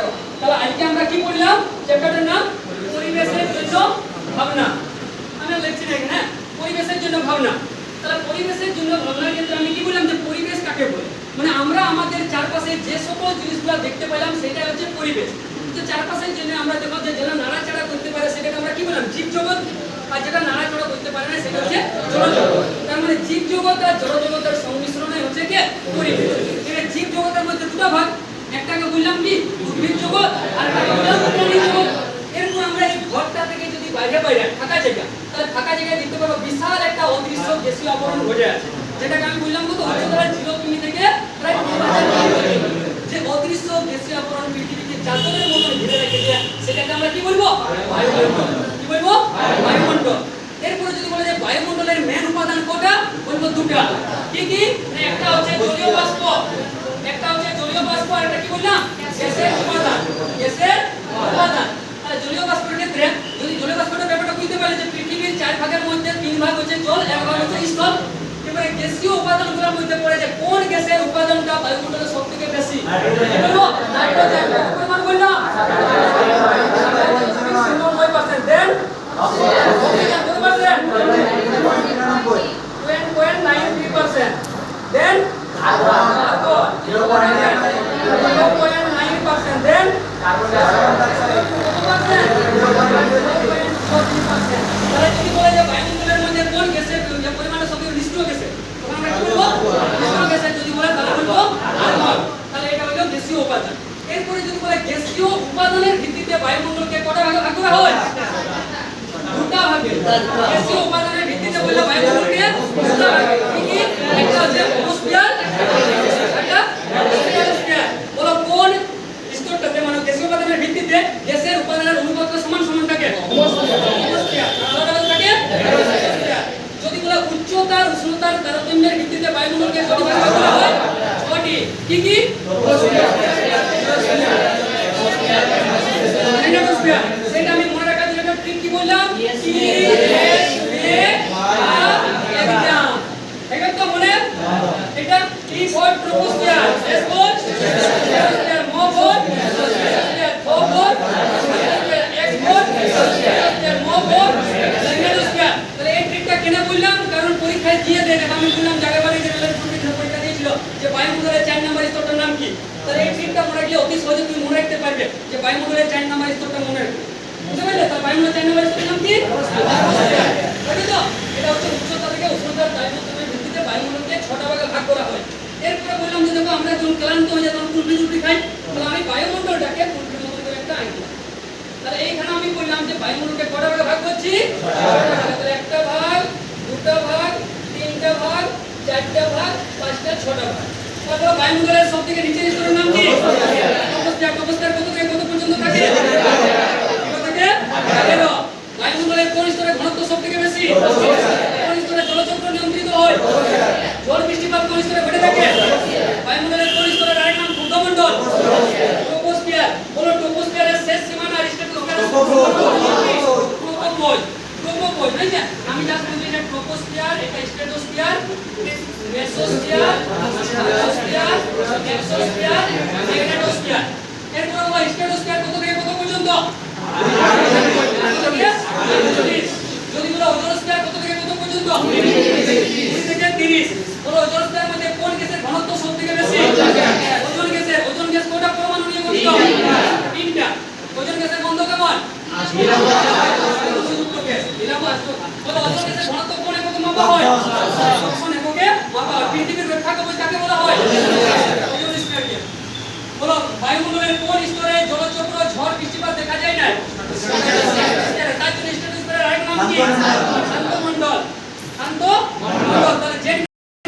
দেখো তাহলে আজকে আমরা কি পড়লাম চ্যাপ্টারটার নাম, পরিবেশের জন্য ভাবনা। আমি লিখছি না এখানে? পরিবেশের জন্য ভাবনা। তাহলে পরিবেশের জন্য ভাবনার ক্ষেত্রে আমি কি বললাম যে পরিবেশ কাকে বলে? মানে আমরা আমাদের চারপাশে যে সকল জিনিসগুলো দেখতে পেলাম সেটা হচ্ছে পরিবেশ। তো চারপাশের জন্য আমরা দেখো যে যেটা নাড়াচাড়া করতে পারে, সেটাকে আমরা কি বললাম? জীবজগৎ। আর যেটা নাড়াচাড়া করতে পারে না, সেটা হচ্ছে জড়জগৎ। তার মানে জীবজগৎ আর জড়জগতের সংমিশ্রণে হচ্ছে কি? পরিবেশ। এবার জীবজগতের মধ্যে দুটো ভাগ। একটাকে বললাম কি? উদ্ভিদ জগৎ আর এরপর আমরা এই ঘরটা থেকে যদি বাইরে বাইরে ফাঁকা জায়গা, তাহলে ফাঁকা জায়গায় দেখতে পাবো বিশাল একটা অদৃশ্য গ্যাসীয় আবরণ ঘটে আছে। যেটাকে আমি বললাম কত উচ্চতর জিরো কিমি থেকে প্রায় যে অদৃশ্য গ্যাসীয় আবরণ পৃথিবীকে চাদরের মতন ঘিরে রেখেছে, সেটাকে আমরা কি বলব? বায়ুমণ্ডল। কি বলব? বায়ুমণ্ডল। এরপরে যদি বলা যায় বায়ুমণ্ডলের মেন উপাদান কটা বলব দুটা কি কি? একটা হচ্ছে জলীয় বাষ্প। একটা হচ্ছে জলীয় বাষ্প আর একটা কি বললাম? গ্যাসের উপাদান গ্যাসের উপাদান জলীয় বাষ্পের ক্ষেত্রে যদি জলীয় বাষ্পের ব্যাপারটা বুঝতে পারলে যে পৃথিবীর চার ভাগের মধ্যে তিন ভাগ হচ্ছে জল এক ভাগ হচ্ছে স্থল এবারে গ্যাসীয় উপাদানগুলোর মধ্যে পড়ে যে কোন গ্যাসের উপাদানটা বায়ুমণ্ডলে সবথেকে বেশি নাইট্রোজেন পরিমাণ বললাম 99% দেন অক্সিজেন কত পার্সেন্ট 0.93% দেন argon 0.9% দেন তাহলে যদি বলা যায় বায়ুমণ্ডলের মধ্যে কোন গ্যাসের যে পরিমাণটা সবথেকে নিষ্ক্রিয় গ্যাসে তখন আমরা কি বলব নিষ্ক্রিয় গ্যাসের যদি বলে তাহলে বলব আর্গন তাহলে এটা হলো গ্যাসীয় উপাদান এরপরে যদি বলে গ্যাসীয় উপাদানের ভিত্তিতে বায়ুমণ্ডলকে কটা ভাগে ভাগ করা হয় দুটা ভাগে গ্যাসীয় উপাদানের ভিত্তিতে বললে বায়ুমণ্ডলকে দুটা ভাগে কি কি একটা হচ্ছে অ্যাটমসফিয়ার একটা স্ট্রাটোস্ফিয়ার বলো কোন স্তরটাতে মানে গ্যাসীয় উপাদানের ভিত্তিতে গ্যাসের উপাদানের অনুপাত সমান সমান থাকে অ্যাটমসফিয়ার আলাদা আলাদা থাকে স্ট্রাটোস্ফিয়ার যদি বলা উচ্চতার উষ্ণতার তারতম্যের ভিত্তিতে বায়ুমণ্ডলকে কটি ভাগে ভাগ করা হয় ছটি কি কি? সেটা আমি মনে রাখার জন্য কি বললাম টি এস এ আর একদম ঠিক আছে তো মনে এটা T for troposphere S for stratosphere Md for stratosphere ফো for stratosphere X for stratosphere Md for stratosphere তাহলে এই ট্রিকটা কেন বললাম কারণ পরীক্ষায় দিয়ে দেয় আমি বললাম জায়গা বাড়ি জেনারেল পরীক্ষা পরীক্ষা দিয়েছিল যে বায়ুমণ্ডলের চার নাম্বার স্তরটার নাম কি তাহলে এই ট্রিকটা মনে রাখলে অতি সহজে তুমি মনে রাখতে পারবে যে বায়ুমণ্ডলের চার নাম্বার স্তরটা মনে রাখবে। বুঝতে পারলে তার বায়ুমণ্ডলের চার নাম্বার স্তরের নাম কি? তো? এটা হচ্ছে উচ্চতা থেকে উষ্ণতার তাপমাত্রার ভিত্তিতে বায়ুমণ্ডলকে ছটা ভাগে ভাগ করা হয়। এরপরে বললাম যে দেখো আমরা যখন ক্লান্ত হয়ে যাই তখন কুলপি খাই তাহলে আমি বায়ুমণ্ডলটাকে কুলপির মতো করে একটা আঁকলাম তাহলে এইখানে আমি বললাম যে বায়ুমণ্ডলকে কটা ভাগে ভাগ করছি? তাহলে একটা ভাগ দুটো ভাগ তিনটা ভাগ চারটা ভাগ পাঁচটা ছটা ভাগ। তারপর বায়ুমণ্ডলের সব থেকে নিচের স্তরের নাম কি? ট্রপোস্ফিয়ার ট্রপোস্ফিয়ার কত থেকে কত পর্যন্ত থাকে? বায়ুমণ্ডলের কোন স্তরে ঘনত্ব সব থেকে বেশি? কোন স্তরে জলচক্র নিয়ন্ত্রিত হয়? জল বৃষ্টিপাত কোন স্তরে ঘটে থাকে? বায়ুমণ্ডলের কোন স্তরে আরেক নাম ক্ষুদ্রমণ্ডল? ট্রপোস্ফিয়ার। বলো, ট্রপোস্ফিয়ারের শেষ সীমানা স্ট্রাটোস্ফিয়ারের ট্রপোপজ। ট্রপোপজ, তাই না? আমি জাস্ট বলছি এটা ট্রপোস্ফিয়ার, এটা stratosphere, mesosphere stratosphere exosphere magnetosphere হলো স্ট্রাটোস্ফিয়ার কত থেকে কত পর্যন্ত যদি বলো ওজোনস্ফিয়ার কত থেকে কত পর্যন্ত থেকে তিরিশ বলো ওজোনস্ফিয়ার মধ্যে কোন গ্যাসের ঘনত্ব সব থেকে বেশি ওজোন গ্যাসের ওজোন গ্যাস কয়টা পরমাণু নিয়ে গঠিত তিনটা ওজোন গ্যাসের গন্ধ কেমন বলো ওজোন গ্যাসের ঘনত্ব কোন মাপা হয় Tapi.